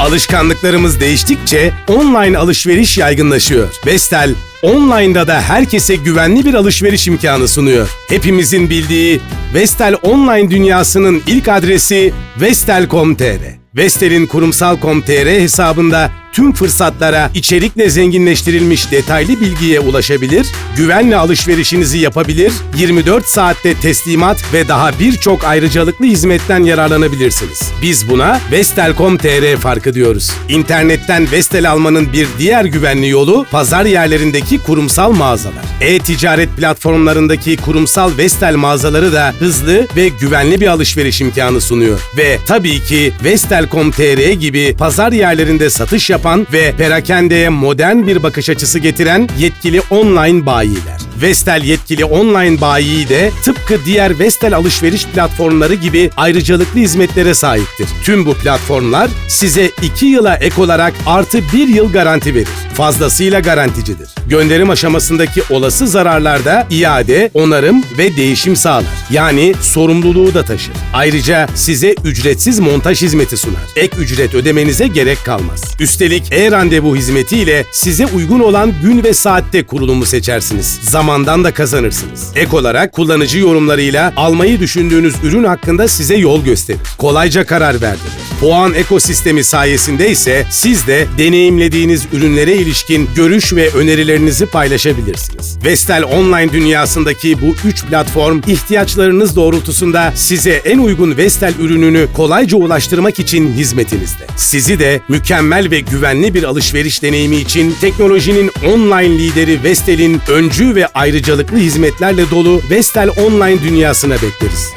Alışkanlıklarımız değiştikçe online alışveriş yaygınlaşıyor. Vestel, online'da da herkese güvenli bir alışveriş imkanı sunuyor. Hepimizin bildiği Vestel online dünyasının ilk adresi vestel.com.tr. Vestel'in kurumsal.com.tr hesabında tüm fırsatlara içerikle zenginleştirilmiş detaylı bilgiye ulaşabilir, güvenle alışverişinizi yapabilir, 24 saatte teslimat ve daha birçok ayrıcalıklı hizmetten yararlanabilirsiniz. Biz buna Vestel.com.tr farkı diyoruz. İnternetten Vestel almanın bir diğer güvenli yolu pazar yerlerindeki kurumsal mağazalar. E-ticaret platformlarındaki kurumsal Vestel mağazaları da hızlı ve güvenli bir alışveriş imkanı sunuyor. Ve tabii ki Vestel.com.tr gibi pazar yerlerinde satış yapan ve perakendeye modern bir bakış açısı getiren yetkili online bayiler. Vestel yetkili online bayi de tıpkı diğer Vestel alışveriş platformları gibi ayrıcalıklı hizmetlere sahiptir. Tüm bu platformlar size 2 yıla ek olarak artı 1 yıl garanti verir. Fazlasıyla garanticidir. Gönderim aşamasındaki olası zararlarda iade, onarım ve değişim sağlar. Yani sorumluluğu da taşır. Ayrıca size ücretsiz montaj hizmeti sunar. Ek ücret ödemenize gerek kalmaz. Üstelik e-randevu hizmetiyle size uygun olan gün ve saatte kurulumu seçersiniz. Zamandan da kazanırsınız. Ek olarak kullanıcı yorumlarıyla almayı düşündüğünüz ürün hakkında size yol gösterir. Kolayca karar verdirir. Puan ekosistemi sayesinde ise siz de deneyimlediğiniz ürünlere ilişkin görüş ve önerilerinizi paylaşabilirsiniz. Vestel online dünyasındaki bu üç platform ihtiyaçlarınız doğrultusunda size en uygun Vestel ürününü kolayca ulaştırmak için hizmetinizde. Sizi de mükemmel ve güvenli bir alışveriş deneyimi için teknolojinin online lideri Vestel'in öncü ve ayrıcalıklı hizmetlerle dolu Vestel online dünyasına bekleriz.